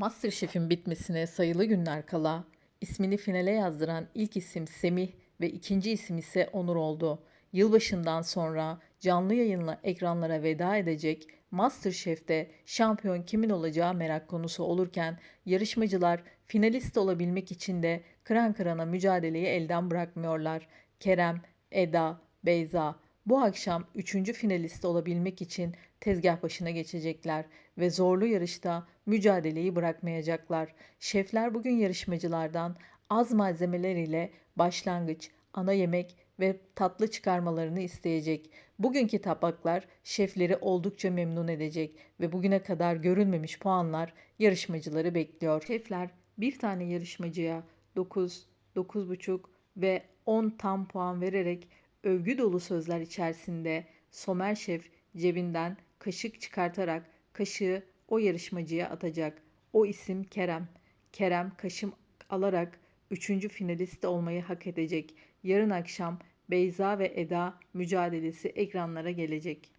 Masterchef'in bitmesine sayılı günler kala ismini finale yazdıran ilk isim Semih ve ikinci isim ise Onur oldu. Yılbaşından sonra canlı yayınla ekranlara veda edecek Masterchef'te şampiyon kimin olacağı merak konusu olurken yarışmacılar finalist olabilmek için de kıran kırana mücadeleyi elden bırakmıyorlar. Kerem, Eda, Beyza bu akşam 3. finalist olabilmek için tezgah başına geçecekler ve zorlu yarışta mücadeleyi bırakmayacaklar. Şefler bugün yarışmacılardan az malzemeler ile başlangıç, ana yemek ve tatlı çıkarmalarını isteyecek. Bugünkü tabaklar şefleri oldukça memnun edecek ve bugüne kadar görülmemiş puanlar yarışmacıları bekliyor. Şefler bir tane yarışmacıya 9, 9,5 ve 10 tam puan vererek övgü dolu sözler içerisinde Somer Şef cebinden kaşık çıkartarak kaşığı o yarışmacıya atacak. O isim Kerem. Kerem kaşım alarak 3. finalist olmayı hak edecek. Yarın akşam Beyza ve Eda mücadelesi ekranlara gelecek.